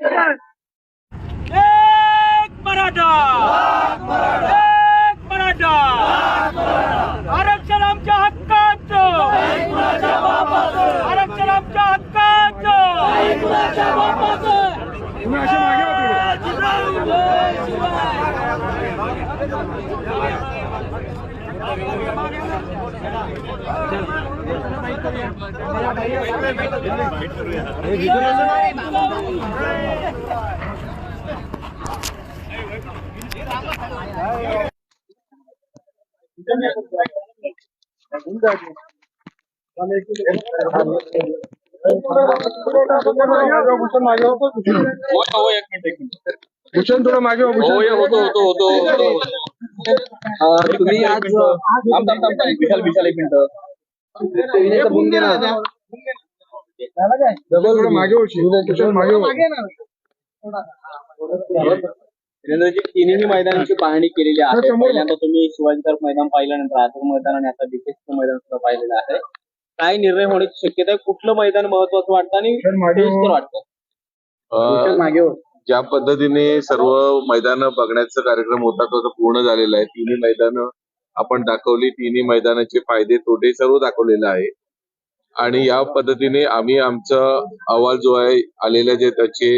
एक मराठा. एक मराठा. आरक्षण आमच्या हक्काचं. आरक्षण आमच्या भूषण थोडं मागे हो, भूषण होतो होतो होतो होतो अं, तुम्ही आज. विशाल विशाल एक मिनिट थोडं मागे होशील भूषण मागे हो. नरेंद्रजी तिन्ही मैदानाची पाहणी केलेली आहे. पहिल्यांदा तुम्ही शिवाजी पार्क मैदान पाहिल्यानंतर आझाद मैदान आणि आता बीकेचं मैदान सुद्धा पाहिलेलं आहे काय निर्णय होण्याची शक्यता आहे कुठलं मैदान महत्वाचं वाटतं आणि हो. सोयीस्कर वाटतं मागे हो. ज्या पद्धतीने सर्व मैदान बघण्याचा कार्यक्रम होता तो पूर्ण झालेला आहे तिन्ही मैदानं आपण दाखवली तिन्ही मैदानाचे फायदे तोटे सर्व दाखवलेलं आहे आणि या पद्धतीने आम्ही आमचा अहवाल जो आहे आलेल्या जे त्याचे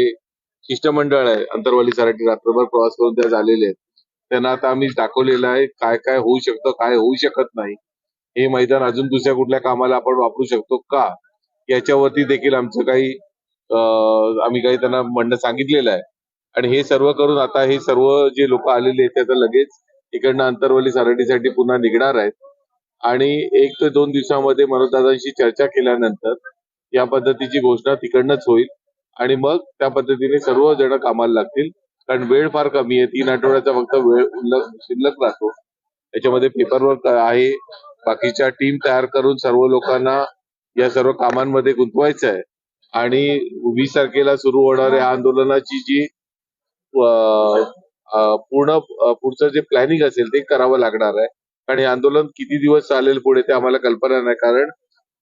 शिष्टमंडळ आहे. अंतरवालीसाठी रात्रभर प्रवास करून त्या झालेले आहेत. त्यांना आता आम्ही दाखवलेलं आहे काय काय होऊ शकतं काय होऊ शकत नाही. हे मैदान अजून दुसऱ्या कुठल्या कामाला आपण वापरू शकतो का? याच्यावरती देखील आमचं काही अं, आम्ही काही त्यांना म्हणणं सांगितलेलं आहे. आणि हे सर्व करून आता हे सर्व जे लोक आलेले आहेत त्याचं लगेच इकडनं अंतरवली सराटीसाठी पुन्हा निघणार आहेत. आणि एक ते दोन दिवसामध्ये मनोजदादांशी चर्चा केल्यानंतर या पद्धतीची घोषणा तिकडनंच होईल. आणि मग त्या पद्धतीने सर्व जण कामाला लागतील. कारण वेळ फार कमी आहे. तीन आठवड्याचा फक्त वेळ उल्लक- शिल्लक राहतो. त्याच्यामध्ये पेपरवर्क आहे. बाकीच्या टीम तयार करून सर्व लोकांना या सर्व कामांमध्ये गुंतवायचं आहे. आणि वीस तारखेला सुरू होणाऱ्या आंदोलनाची जी अं, अं, पूर्ण अं, पुढचं जे प्लॅनिंग असेल ते करावं लागणार आहे. कारण हे आंदोलन किती दिवस चालेल पुढे ते आम्हाला कल्पना नाही. कारण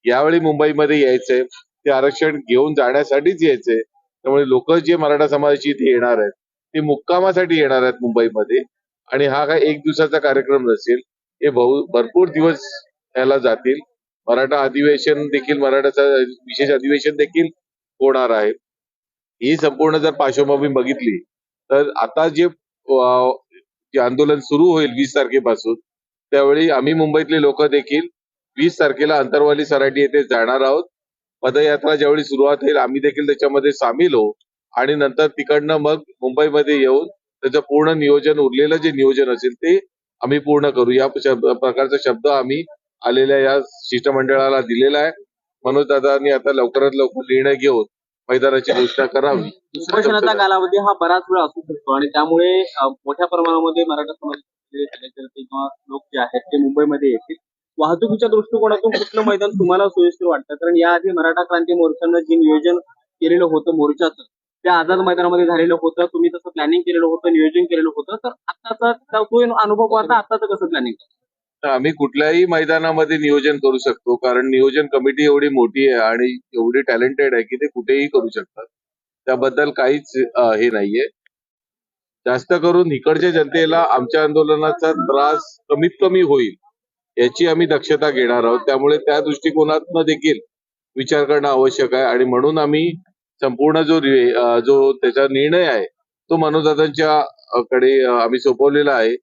यावेळी मुंबईमध्ये यायचंय. ते आरक्षण घेऊन जाण्यासाठीच यायचे. त्यामुळे लोक जे मराठा समाजाची इथे येणार आहेत ते मुक्कामासाठी येणार आहेत मुंबईमध्ये. आणि हा काय एक दिवसाचा कार्यक्रम नसेल हे भरपूर दिवस याला जातील. मराठा अधिवेशन देखील मराठाचा विशेष अधिवेशन देखील होणार आहे. ही संपूर्ण जर पार्श्वभूमी बघितली तर आता जे जे आंदोलन सुरू होईल वीस तारखेपासून त्यावेळी आम्ही मुंबईतले लोक देखील वीस तारखेला अंतरवाली सराटी येथे जाणार आहोत. पदयात्रा ज्यावेळी सुरुवात होईल आम्ही देखील त्याच्यामध्ये सामील होऊ. आणि नंतर तिकडनं मग मुंबईमध्ये येऊन त्याचं पूर्ण नियोजन उरलेलं जे नियोजन असेल ते आम्ही पूर्ण करू. या प्रकारचा शब्द आम्ही आलेल्या या शिष्टमंडळाला दिलेला आहे. मनोज दादांनी आता लवकरात लवकर निर्णय घेऊन मैदानाची घोषणा करावी. उपोषणाचा कालावधी हा बराच वेळ असू शकतो आणि त्यामुळे मोठ्या प्रमाणामध्ये मराठा समाजाचे किंवा लोक जे आहेत ते मुंबईमध्ये येतील. वाहतुकीच्या दृष्टिकोनातून कुठलं मैदान तुम्हाला सोयीस्कर वाटतं? कारण याआधी मराठा क्रांती मोर्चानं जे नियोजन केलेलं होतं मोर्चाचं ते आझाद मैदानामध्ये झालेलं होतं तुम्ही तसं प्लॅनिंग केलेलं होतं नियोजन केलेलं होतं तर आताचा तो अनुभव पाहता आताचं कसं प्लॅनिंग तर आम्ही कुठल्याही मैदानामध्ये नियोजन करू शकतो कारण नियोजन कमिटी एवढी मोठी आहे आणि एवढी टॅलेंटेड आहे की ते कुठेही करू शकतात. त्याबद्दल काहीच हे नाहीये. जास्त करून इकडच्या जनतेला आमच्या आंदोलनाचा त्रास कमीत कमी होईल. याची आम्ही दक्षता घेणार आहोत. त्यामुळे त्या दृष्टिकोनातनं देखील विचार करणं आवश्यक आहे. आणि म्हणून आम्ही संपूर्ण जो जो त्याचा निर्णय आहे तो मनोदादांच्या कडे आम्ही सोपवलेला आहे.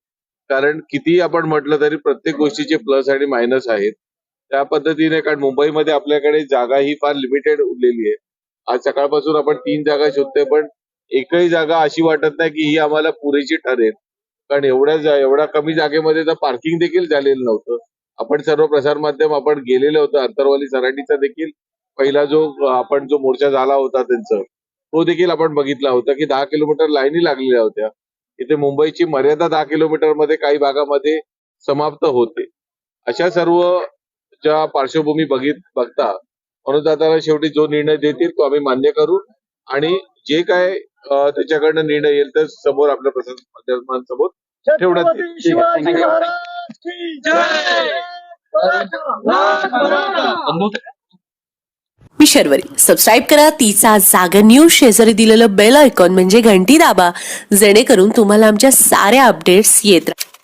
कारण कितीही आपण म्हटलं तरी प्रत्येक गोष्टीचे प्लस आणि मायनस आहेत. त्या पद्धतीने कारण मुंबईमध्ये आपल्याकडे जागा ही फार लिमिटेड उरलेली आहे. आज सकाळपासून आपण तीन जागा शोधतोय पण एकही जागा अशी वाटत नाही की ही आम्हाला पुरेशी ठरेल. कारण एवढ्या जा- एवढ्या कमी जागेमध्ये तर पार्किंग देखील झालेलं नव्हतं. आपण सर्व प्रसार माध्यम आपण गेलेलं होतं अंतरवाली सराटीचा देखील पहिला जो आपण जो मोर्चा झाला होता त्यांचा तो देखील आपण बघितला होता की दहा किलोमीटर लाईनी लागलेल्या होत्या. इथे मुंबईची मर्यादा दहा किलोमीटरमध्ये काही भागामध्ये समाप्त होते. अशा सर्व ज्या पार्श्वभूमी बघित बघता मनोजदादाला शेवटी जो निर्णय देतील तो आम्ही मान्य करू आणि जे काय त्याच्याकडनं निर्णय येईल तर समोर आपल्या प्रसार माध्यमांसमोर ठेवण्यात येईल. मी शर्वरी. सबस्क्राईब करा तिचा जागर न्यूज शेजारी दिलेलं बेल आयकॉन म्हणजे घंटी दाबा. जेणेकरून तुम्हाला आमच्या साऱ्या अपडेट्स येत राहतील